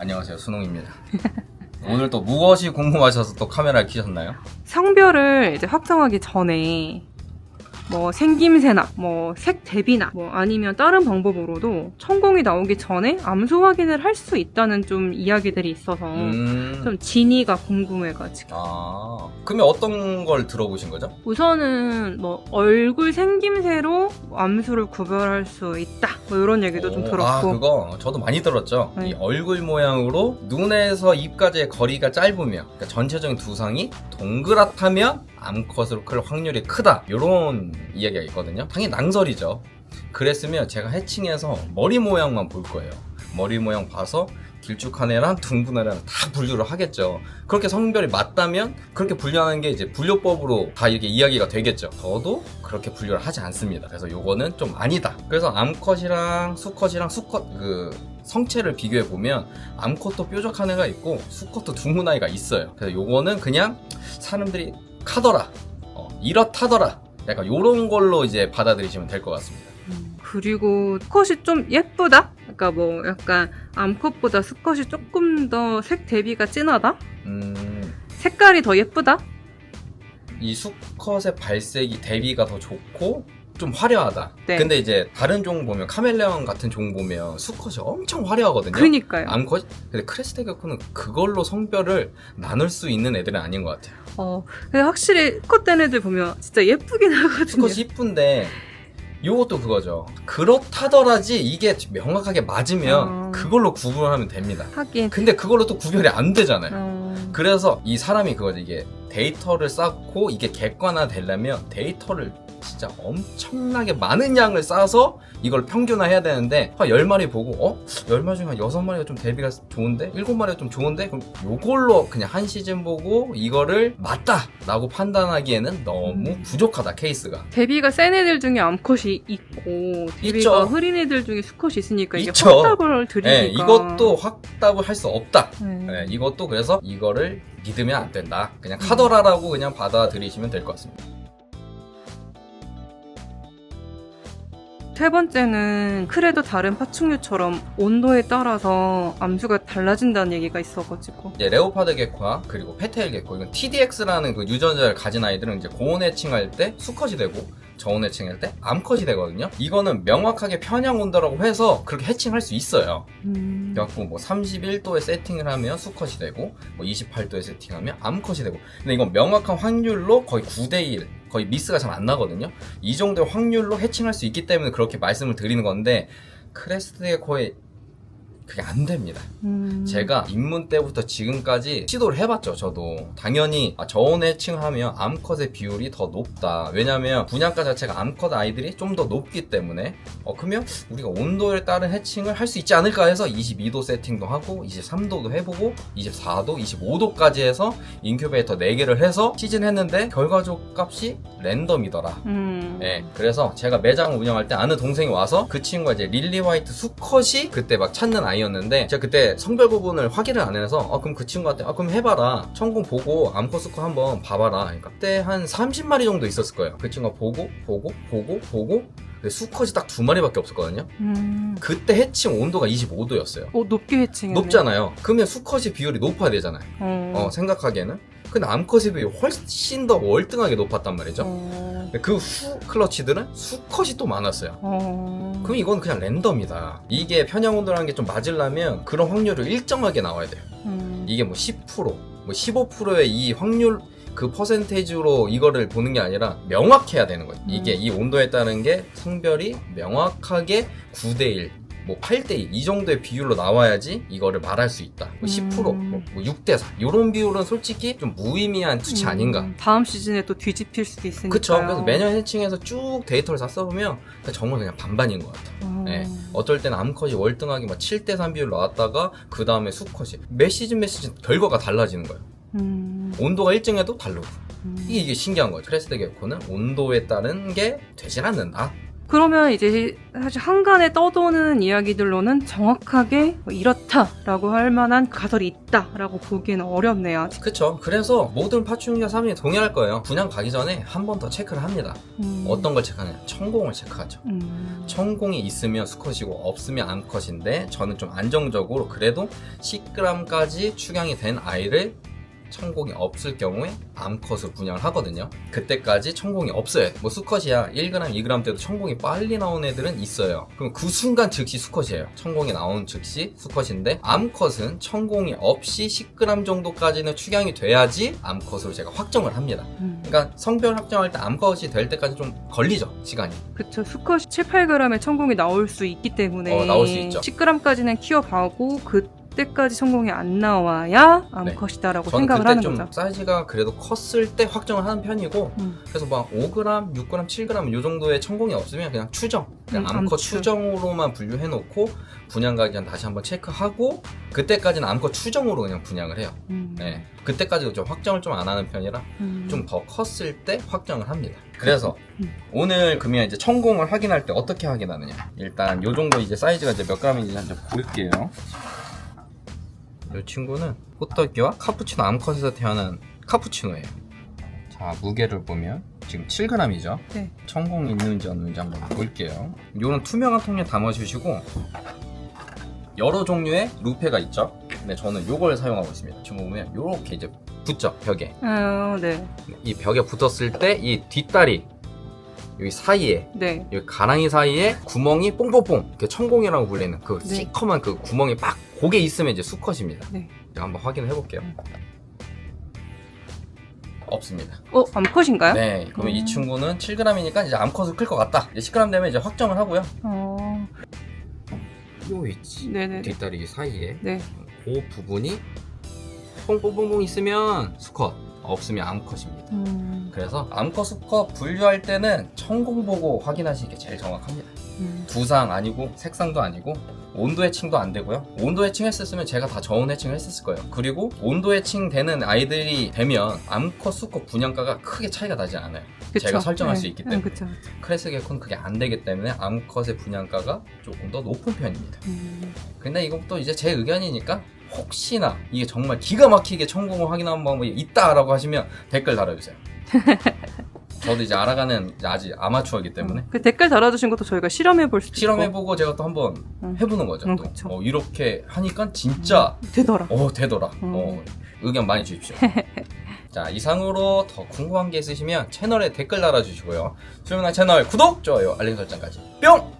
안녕하세요 순홍입니다. 오늘 또 무엇이 궁금하셔서 또 카메라를 켜셨나요? 성별을 이제 확정하기 전에 뭐 생김새나 뭐 색 대비나 뭐 아니면 다른 방법으로도 천공이 나오기 전에 암수 확인을 할 수 있다는 좀 이야기들이 있어서 음. 좀 진위가 궁금해가지고 아 그러면 어떤 걸 들어보신 거죠? 우선은 뭐 얼굴 생김새로 암수를 구별할 수 있다 뭐 이런 얘기도 좀 오, 들었고 아 그거 저도 많이 들었죠. 네. 이 얼굴 모양으로 눈에서 입까지의 거리가 짧으면 그러니까 전체적인 두상이 동그랗다면 암컷으로 클 확률이 크다. 이런 이야기가 있거든요. 당연히 낭설이죠. 그랬으면 제가 해칭해서 머리 모양만 볼 거예요. 머리 모양 봐서 길쭉한 애랑 둥근 애랑 다 분류를 하겠죠. 그렇게 성별이 맞다면 그렇게 분류하는 게 이제 분류법으로 다 이렇게 이야기가 되겠죠. 저도 그렇게 분류를 하지 않습니다. 그래서 요거는 좀 아니다. 그래서 암컷이랑 수컷이랑 수컷 그 성체를 비교해 보면 암컷도 뾰족한 애가 있고 수컷도 둥근 아이가 있어요. 그래서 요거는 그냥 사람들이 카더라, 어, 이렇다더라. 약간 요런 걸로 이제 받아들이시면 될 것 같습니다. 음, 그리고 수컷이 좀 예쁘다? 그러니까 뭐 약간 암컷보다 수컷이 조금 더 색 대비가 진하다? 음, 색깔이 더 예쁘다? 이 수컷의 발색이 대비가 더 좋고 좀 화려하다. 네. 근데 이제 다른 종 보면 카멜레온 같은 종 보면 수컷이 엄청 화려하거든요. 그니까요. 암컷? 근데 크레스테 게코는 그걸로 성별을 나눌 수 있는 애들은 아닌 것 같아요. 어, 근데 확실히 수컷 된 애들 보면 진짜 예쁘긴 하거든요. 수컷이 이쁜데 요것도 그거죠. 그렇다더라지 이게 명확하게 맞으면 어. 그걸로 구분하면 됩니다. 하긴. 근데 그걸로 또 구별이 안 되잖아요. 어, 그래서 이 사람이 그거죠. 이게 데이터를 쌓고 이게 객관화 되려면 데이터를 진짜 엄청나게 많은 양을 쌓아서 이걸 평균화해야 되는데 한 10마리 보고 어? 10마리 중에 한 6마리가 좀 대비가 좋은데? 7마리가 좀 좋은데? 그럼 요걸로 그냥 한 시즌 보고 이거를 맞다! 라고 판단하기에는 너무 음. 부족하다 케이스가 데비가 센 애들 중에 암컷이 있고 데비가 있죠. 흐린 애들 중에 수컷이 있으니까 이게 있죠. 확답을 드리니까. 네, 이것도 확답을 할 수 없다 네. 네, 이것도 그래서 이거를 믿으면 안 된다 그냥 카더라라고 그냥 받아들이시면 될 것 같습니다 세 번째는 크레도 다른 파충류처럼 온도에 따라서 암수가 달라진다는 얘기가 있어가지고. 이제 레오파드 개코와 그리고 페테일 개코 이건 TDX라는 그 유전자를 가진 아이들은 이제 고온 해칭할 때 수컷이 되고 저온 해칭할 때 암컷이 되거든요. 이거는 명확하게 편향 온도라고 해서 그렇게 해칭할 수 있어요. 음, 그래갖고 뭐 31도에 세팅을 하면 수컷이 되고 뭐 28도에 세팅하면 암컷이 되고 근데 이건 명확한 확률로 거의 9대 1 거의 미스가 잘 안 나거든요. 이 정도의 확률로 해칭할 수 있기 때문에 그렇게 말씀을 드리는 건데 크레스트 개코의 그게 안 됩니다. 음, 제가 입문 때부터 지금까지 시도를 해봤죠, 저도. 당연히 아, 저온 해칭 하면 암컷의 비율이 더 높다. 왜냐면 분양가 자체가 암컷 아이들이 좀 더 높기 때문에 어, 그러면 우리가 온도에 따른 해칭을 할 수 있지 않을까 해서 22도 세팅도 하고 23도도 해보고 24도, 25도까지 해서 인큐베이터 4개를 해서 시즌 했는데 결과적 값이 랜덤이더라. 음, 예, 그래서 제가 매장을 운영할 때 아는 동생이 와서 그 친구가 이제 릴리 화이트 수컷이 그때 막 찾는 아이 였는데 제가 그때 성별 부분을 확인을 안 해서 아 그럼 그 친구한테 아 그럼 해봐라. 천공 보고 암컷 수컷 한번 봐봐라. 그러니까 그때 한 30마리 정도 있었을 거예요. 그 친구가 보고 보고 보고 보고. 수컷이 딱 두 마리밖에 없었거든요. 음. 그때 해칭 온도가 25도였어요. 어, 높게 해칭했네. 높잖아요. 그러면 수컷이 비율이 높아야 되잖아요. 어, 어 생각하기에는. 근데 암컷의 비율이 훨씬 더 월등하게 높았단 말이죠. 어, 그 후 클러치들은 수컷이 또 많았어요 어, 그럼 이건 그냥 랜덤이다. 이게 편향 온도라는 게 좀 맞으려면 그런 확률을 일정하게 나와야 돼요. 음, 이게 뭐 10%, 뭐 15%의 이 확률 그 퍼센테이지로 이거를 보는 게 아니라 명확해야 되는 거예요. 이게 음. 이 온도에 따른 게 성별이 명확하게 9대 1, 뭐 8대 2 이 정도의 비율로 나와야지 이거를 말할 수 있다. 뭐 10%, 음. 뭐 6대 4 이런 비율은 솔직히 좀 무의미한 수치 음, 아닌가. 다음 시즌에 또 뒤집힐 수도 있으니까. 그쵸. 그래서 매년 해칭해서 쭉 데이터를 다 써보면 정말 그냥 반반인 것 같아요. 어, 네. 어떨 때는 암컷이 월등하게 막 7대3 비율 나왔다가 그 다음에 수컷이 매 시즌 매 시즌 결과가 달라지는 거예요. 음, 온도가 일정해도 다르고 음. 이게, 이게 신기한 거죠. 크레스트 개코는 온도에 따른 게 되질 않는다. 그러면 이제 사실 한간에 떠도는 이야기들로는 정확하게 뭐 이렇다라고 할 만한 가설이 있다라고 보기에는 어렵네요. 그쵸. 그래서 모든 파충류가 사람이 동의할 거예요. 분양 가기 전에 한 번 더 체크를 합니다. 음. 어떤 걸 체크하냐? 천공을 체크하죠. 음. 천공이 있으면 수컷이고 없으면 암컷인데 저는 좀 안정적으로 그래도 10g까지 축양이 된 아이를 천공이 없을 경우에 암컷으로 분양을 하거든요. 그때까지 천공이 없어요. 뭐 수컷이야 1g, 2g 때도 천공이 빨리 나온 애들은 있어요. 그럼 그 순간 즉시 수컷이에요. 천공이 나온 즉시 수컷인데 암컷은 천공이 없이 10g 정도까지는 축양이 돼야지 암컷으로 제가 확정을 합니다. 음. 그러니까 성별 확정할 때 암컷이 될 때까지 좀 걸리죠 시간이. 그쵸. 수컷이 7, 8g의 천공이 나올 수 있기 때문에 어, 나올 수 있죠. 10g까지는 키워봐고 그 때까지 천공이 안 나와야 암컷이다라고 네. 저는 생각을 그때 하는 좀 거죠. 사이즈가 그래도 컸을 때 확정을 하는 편이고 음. 그래서 막 5g, 6g, 7g 이 정도의 천공이 없으면 그냥 추정 그냥 음, 암컷 암추. 추정으로만 분류해 놓고 분양 가기 전 다시 한번 체크하고 그때까지는 암컷 추정으로 그냥 분양을 해요 음. 네. 그때까지도 좀 확정을 좀 안 하는 편이라 음. 좀더 컸을 때 확정을 합니다 그래서 음. 오늘 그러면 이제 천공을 확인할 때 어떻게 확인하느냐 일단 요 정도 이제 사이즈가 이제 몇 g인지 한번 볼게요 이 친구는 호떡이와 카푸치노 암컷에서 태어난 카푸치노예요. 자, 무게를 보면 지금 7g이죠. 네. 천공이 있는지 없는지 한번 볼게요. 요런 투명한 통에 담아주시고 여러 종류의 루페가 있죠. 근데 저는 요걸 사용하고 있습니다. 지금 보면 요렇게 이제 붙죠 벽에. 아, 네. 이 벽에 붙었을 때 이 뒷다리 여기 사이에 네. 여기 가랑이 사이에 구멍이 뽕뽕뽕 이렇게 천공이라고 불리는 그 네. 시커먼 그 구멍이 빡 고게 있으면 이제 수컷입니다. 네. 제가 한번 확인을 해볼게요. 음. 없습니다. 어, 암컷인가요? 네, 그러면 이 음. 친구는 7g이니까 이제 암컷으로 클 것 같다. 이제 10g 되면 이제 확정을 하고요. 어, 요 있지. 네네. 뒷다리 사이에 네. 그 부분이 뽕뽕뽕뽕 있으면 수컷, 없으면 암컷입니다. 음, 그래서 암컷, 수컷 분류할 때는 천공 보고 확인하시는 게 제일 정확합니다. 음. 두상 아니고 색상도 아니고 온도 해칭도 안 되고요. 온도 해칭했었으면 제가 다 저온 해칭을 했었을 거예요. 그리고 온도 해칭 되는 아이들이 되면 암컷, 수컷 분양가가 크게 차이가 나지 않아요. 그쵸. 제가 설정할 네. 수 있기 네, 때문에. 그쵸. 크레스 개콘 그게 안 되기 때문에 암컷의 분양가가 조금 더 높은 편입니다. 음, 근데 이것도 이제 제 의견이니까 혹시나 이게 정말 기가 막히게 천공을 확인하는 방법이 있다라고 하시면 댓글 달아주세요. 저도 이제 알아가는 이제 아직 아마추어이기 때문에 그 댓글 달아주신 것도 저희가 실험해 볼 수도 있고. 실험해보고 제가 또 한번 음. 해보는 거죠. 음, 또. 그쵸. 어, 이렇게 하니까 진짜 되더라. 어 되더라. 음. 어, 의견 많이 주십시오. 자 이상으로 더 궁금한 게 있으시면 채널에 댓글 달아주시고요. 수영랑 채널 구독, 좋아요, 알림 설정까지 뿅!